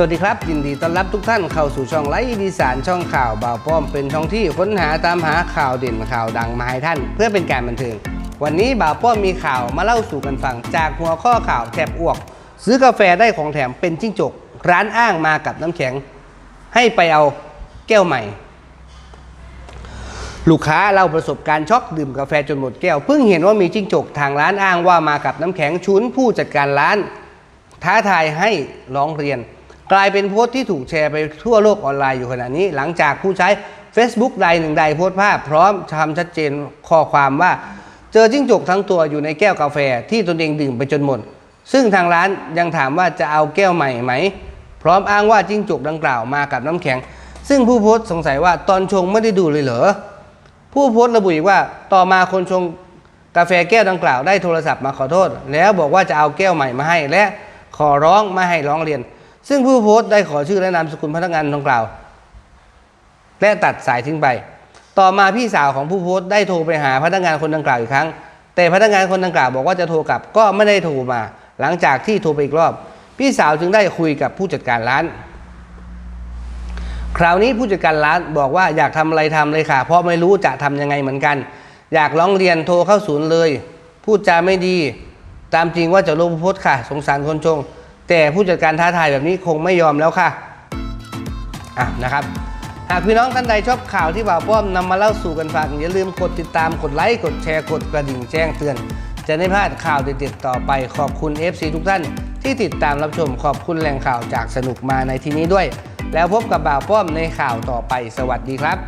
สวัสดีครับ ยินดีต้อนรับทุกท่านเข้าสู่ช่องไลฟ์ดีสานช่องข่าวบ่าวป้อมเป็นช่องที่ค้นหาตามหาข่าวเด่นข่าวดังมาให้ท่าน เพื่อเป็นการบันเทิงวันนี้บ่าวป้อมมีข่าวมาเล่าสู่กันฟัง จากหัวข้อข่าวแถบอ้วก ซื้อกาแฟได้ของแถมเป็นจิ้งจก ร้านอ้างมากับน้ำแข็ง ให้ไปเอาแก้วใหม่ ลูกค้าเล่าประสบการณ์ช็อกดื่มกาแฟจนหมดแก้วเพิ่งเห็นว่ามีจิ้งจกทางร้านอ้างว่ามากับน้ำแข็งชุนผู้จัดการร้าน ท้าทายให้ร้องเรียน กลายเป็นโพสต์ที่ถูกแชร์ไปทั่วโลกออนไลน์อยู่ขณะนี้ หลังจากผู้ใช้ Facebook ใดหนึ่งใดโพสต์ภาพ พร้อมทำชัดเจนข้อความว่า เจอจิ้งจกทั้งตัวอยู่ในแก้วกาแฟที่ตนเองดื่มไปจนหมด ซึ่งทางร้านยังถามว่าจะเอาแก้วใหม่ไหม พร้อมอ้างว่าจิ้งจกดังกล่าวมากับน้ำแข็ง ซึ่งผู้โพสต์สงสัยว่าตอนชงไม่ได้ดูเลยเหรอผู้โพสต์ระบุอีกว่าต่อมาคนชงกาแฟแก้วดังกล่าวได้โทรศัพท์มาขอโทษ แล้วบอกว่าจะเอาแก้วใหม่มาให้ และขอร้องไม่ให้ร้องเรียน ซึ่งผู้โพสต์ได้ขอชื่อและนามสกุลพนักงานดังกล่าว และตัดสายทิ้งไป ต่อมาพี่สาวของผู้โพสต์ได้โทรไปหาพนักงานคนดังกล่าวอีกครั้ง แต่พนักงานคนดังกล่าวบอกว่าจะโทรกลับก็ไม่ได้โทรมา หลังจากที่โทรไปอีกรอบ พี่สาวจึงได้คุยกับผู้จัดการร้าน คราวนี้ผู้จัดการร้านบอกว่าอยากทำอะไรทำเลยค่ะ เพราะไม่รู้จะทำยังไงเหมือนกัน อยากร้องเรียนโทรเข้าศูนย์เลย พูดจาไม่ดี ตามจริงว่าจะลงโพสต์ค่ะ สงสารคนชง แต่ผู้จัดการท้าทายแบบนี้คงไม่ยอมแล้วค่ะอะนะครับ หากพี่น้องท่านใดชอบข่าวที่บ่าวป้อมนำมาเล่าสู่กันฟังอย่าลืมกดติดตามกดไลค์กดแชร์กดกระดิ่งแจ้งเตือน จะไม่พลาดข่าวเด็ดๆต่อไปขอบคุณ FC ทุกท่าน ที่ติดตามรับชมขอบคุณแหล่งข่าวจากสนุกมาในที่นี้ด้วย แล้วพบกับบ่าวป้อมในข่าวต่อไปสวัสดีครับ